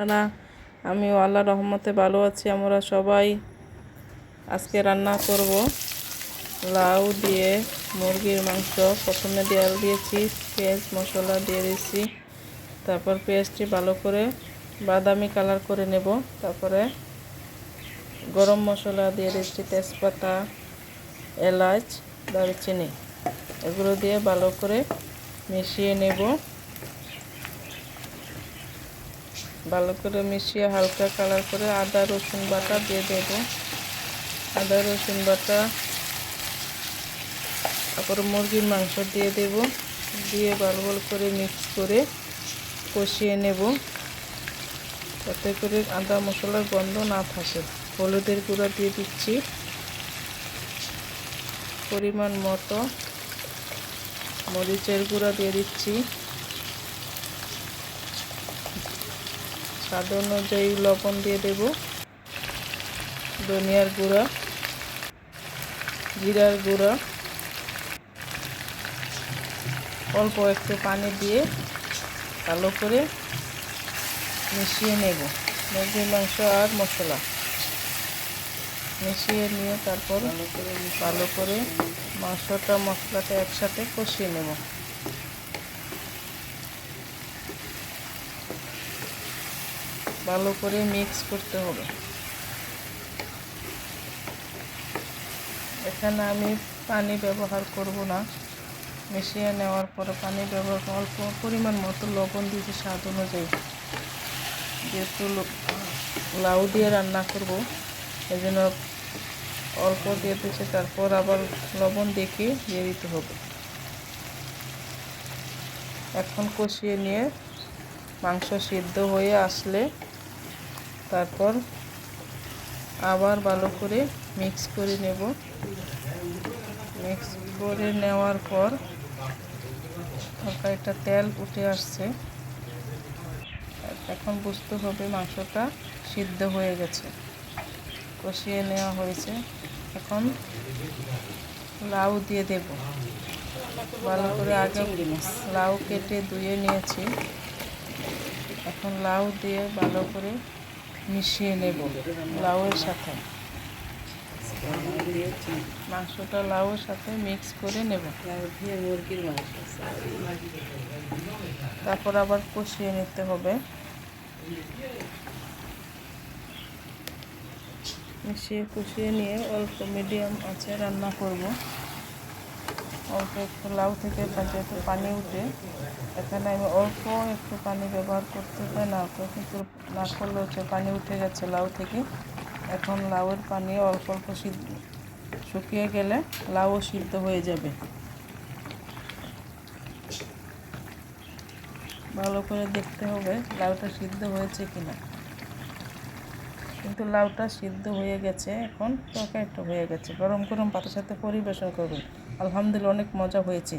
আপনারা, আমিও আল্লাহ রহমতে ভালো আছি, আমরা সবাই আজকে রান্না করব। লাউ দিয়ে মুরগির মাংস, প্রথমে দিয়ে দিয়েছি, পেঁয়াজ, মশলা দিয়ে দিয়েছি। তারপর পেঁয়াজটি ভালো করে বাদামি কালার করে নেব। তারপরে গরম মশলা দিয়ে দিচ্ছি তেজপাতা, এলাচ, দারুচিনি। এগুলো দিয়ে ভালো করে মিশিয়ে নেব। ভালো করে মিশিয়ে হালকা কালার করে আদা, রসুন বাটা দিয়ে দেব। আদা, রসুন বাটা, তারপর মুরগির মাংস দিয়ে দেব। দিয়ে ভালো ভালো করে মিক্স করে কষিয়ে নেব। যাতে করে আদা মশলার গন্ধ না থাকে হলুদের গুঁড়া দিয়ে দিচ্ছি। পরিমাণ মতো মরিচের গুঁড়া দিয়ে দিচ্ছি। স্বাদ অনুযায়ী লবণ দিয়ে দেব। ধনিয়ার গুঁড়া, জিরার গুঁড়া। অল্প একটু পানি দিয়ে ভালো করে মিশিয়ে নেব। মুরগির মাংস আর মশলা। মিশিয়ে নিয়ে তারপর ভালো করে মাংসটা, মশলাটা একসাথে কষিয়ে নেব। ভালো করে মিক্স করতে হবে। এখানে আমি পানি ব্যবহার করব না। মিশিয়ে নেওয়ার পরে পানি ব্যবহার অল্প পরিমাণ মতো লবণ দিয়েছি স্বাদ অনুযায়ী। যেহেতু লাউ দিয়ে রান্না করব এই জন্য অল্প দিয়ে দিচ্ছে তারপর আবার লবণ দেখে দিয়ে দিতে হবে। এখন কষিয়ে নিয়ে মাংস সিদ্ধ হয়ে আসলে তারপর আবার ভালো করে মিক্স করে নেব। মিক্স করে নেওয়ার পর একটা তেল উঠে আসছে। এখন বুঝতে হবে মাংসটা সিদ্ধ হয়ে গেছে। কষিয়ে নেওয়া হয়েছে। এখন লাউ দিয়ে দেব। ভালো করে আগে লাউ কেটে ধুয়ে নিয়েছি। এখন লাউ দিয়ে ভালো করে মিশিয়ে নেব লাউয়ের সাথে। মাংসটা লাউয়ের সাথে মিক্স করে নেব। মুরগির তারপর আবার কষিয়ে নিতে হবে। মিশিয়ে কষিয়ে নিয়ে অল্প মিডিয়াম আছে রান্না করব। অল্প একটু লাউ থেকে যেহেতু পানি উঠে। এখানে আমি অল্প একটু পানি ব্যবহার করতে পারি না, তো কিন্তু না করলে হচ্ছে পানি উঠে গেছে লাউ থেকে। এখন লাউয়ের পানি অল্প অল্প সিদ্ধ শুকিয়ে গেলে লাউও সিদ্ধ হয়ে যাবে। ভালো করে দেখতে হবে লাউটা সিদ্ধ হয়েছে কিনা। কিন্তু লাউটা সিদ্ধ হয়ে গেছে এখন, তরকারিটা হয়ে গেছে। গরম গরম পাতার সাথে পরিবেশন করবেন আলহামদুলিল্লাহ অনেক মজা হয়েছে।